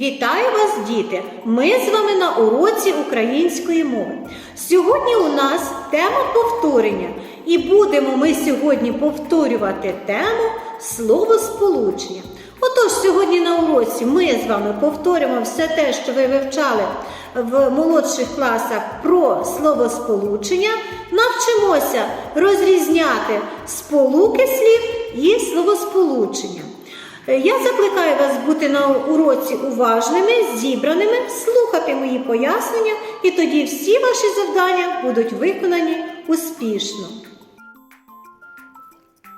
Вітаю вас, діти! Ми з вами на уроці української мови. Сьогодні у нас тема повторення, і будемо ми сьогодні повторювати тему словосполучення. Отож, сьогодні на уроці ми з вами повторимо все те, що ви вивчали в молодших класах про словосполучення. Навчимося розрізняти сполуки слів і словосполучення. Е, Я закликаю вас бути на уроці уважними, зібраними, слухати мої пояснення, і тоді всі ваші завдання будуть виконані успішно.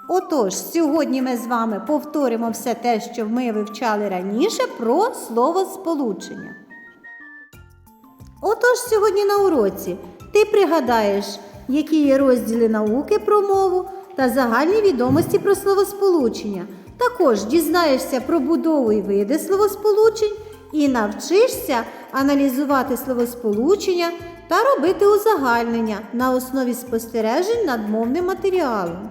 Отож, сьогодні ми з вами повторимо все те, що ми вивчали раніше про словосполучення. Отож, сьогодні на уроці ти пригадаєш, які є розділи науки про мову та загальні відомості про словосполучення. Також дізнаєшся про будову і види словосполучень і навчишся аналізувати словосполучення та робити узагальнення на основі спостережень над мовним матеріалом.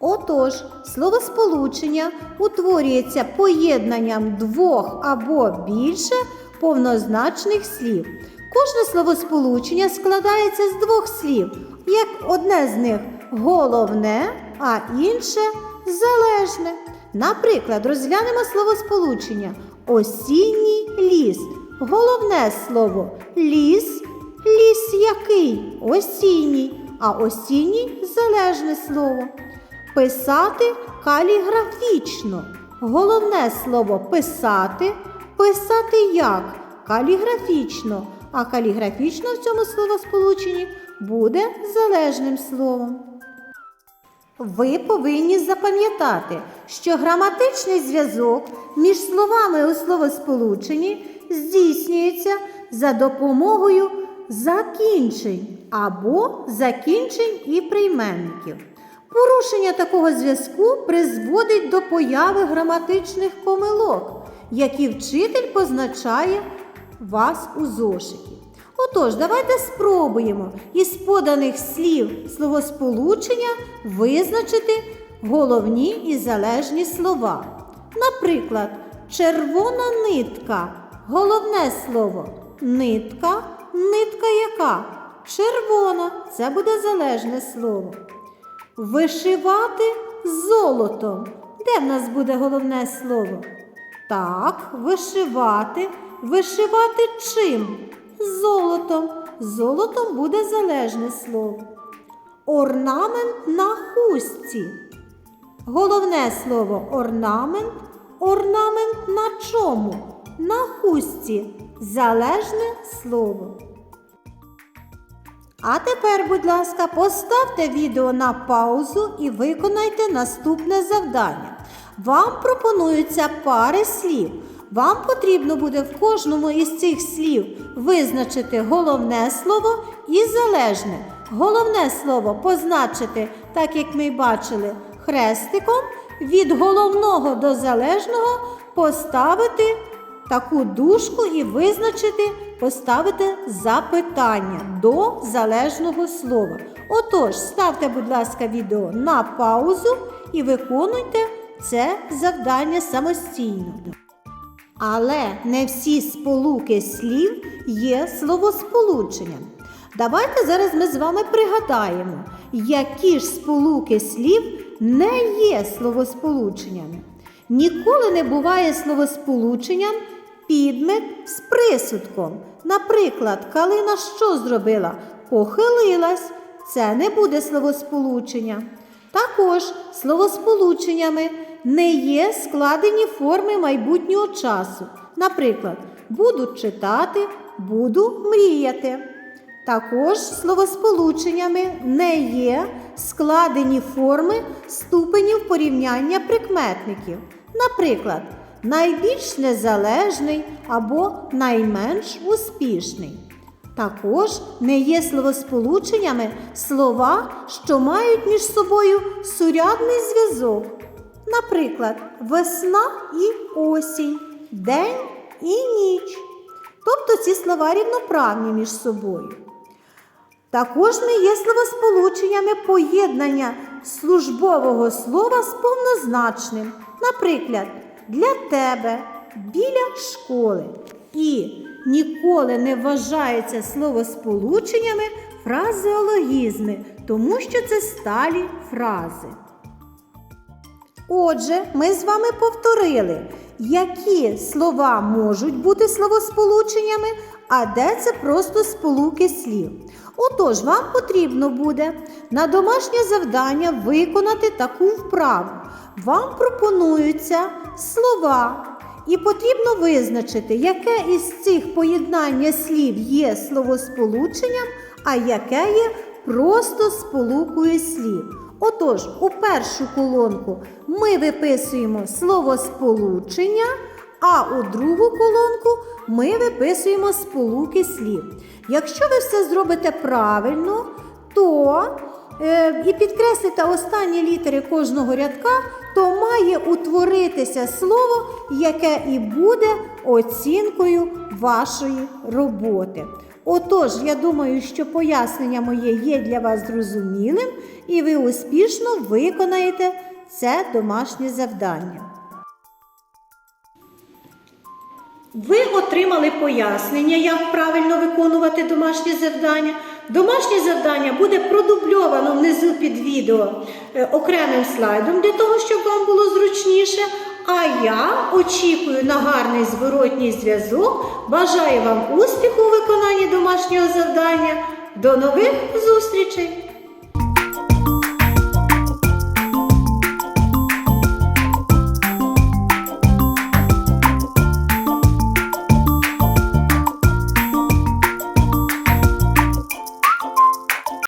Отож, словосполучення утворюється поєднанням двох або більше повнозначних слів. Кожне словосполучення складається з двох слів, як одне з них головне, а інше залежне. Наприклад, розглянемо словосполучення осінній ліс. Головне слово ліс, ліс який осінній, а осінній залежне слово. Писати каліграфічно. Головне слово писати, писати як каліграфічно, а каліграфічно в цьому словосполученні буде залежним словом. Ви повинні запам'ятати, що граматичний зв'язок між словами у словосполученні здійснюється за допомогою закінчень або закінчень і прийменників. Порушення такого зв'язку призводить до появи граматичних помилок, які вчитель позначає вас у зошиті. Отож, давайте спробуємо із поданих слів словосполучення визначити головні і залежні слова. Наприклад, червона нитка. Головне слово нитка, нитка яка? Червона це буде залежне слово. Вишивати золотом. Де в нас буде головне слово? Так, вишивати. Вишивати чим? Золотом. Золотом буде залежне слово. Орнамент на хустці. Головне слово орнамент. Орнамент на чому? На хустці. Залежне слово. А тепер, будь ласка, поставте відео на паузу і виконайте наступне завдання. Вам пропонуються пари слів. Вам потрібно буде в кожному із цих слів визначити головне слово і залежне. Головне слово позначити, так як ми бачили, хрестиком, від головного до залежного поставити таку дужку і визначити, поставити запитання до залежного слова. Отож, ставте, будь ласка, відео на паузу і виконуйте це завдання самостійно. Але не всі сполуки слів є словосполученням. Давайте зараз ми з вами пригадаємо, які ж сполуки слів не є словосполученнями. Ніколи не буває словосполученням підмет з присудком. Наприклад, калина що зробила? Похилилась. Це не буде словосполучення. Також словосполученнями не є складені форми майбутнього часу. Наприклад, буду читати, буду мріяти. Також словосполученнями не є складені форми ступенів порівняння прикметників. Наприклад, найбільш незалежний або найменш успішний. Також не є словосполученнями слова, що мають між собою сурядний зв'язок. Наприклад, весна і осінь, день і ніч. Тобто ці слова рівноправні між собою. Також не є словосполученнями поєднання службового слова з повнозначним. Наприклад, для тебе, біля школи. І ніколи не вважаються словосполученнями фразеологізми, тому що це сталі фрази. Отже, ми з вами повторили, які слова можуть бути словосполученнями, а де це просто сполуки слів. Отож, вам потрібно буде на домашнє завдання виконати таку вправу. Вам пропонуються слова, і потрібно визначити, яке із цих поєднання слів є словосполученням, а яке є просто сполукою слів. Отож, у першу колонку ми виписуємо словосполучення, а у другу колонку ми виписуємо сполуки слів. Якщо ви все зробите правильно, то е, і підкреслите останні літери кожного рядка, то має утворитися слово, яке і буде оцінкою вашої роботи. Отож, я думаю, що пояснення моє є для вас зрозумілим, і ви успішно виконаєте це домашнє завдання. Ви отримали пояснення, як правильно виконувати домашнє завдання. Домашнє завдання буде продубльовано внизу під відео е, окремим слайдом для того, щоб вам було зручніше. А я очікую на гарний зворотній зв'язок. Бажаю вам успіху у виконанні домашнього завдання. До нових зустрічей!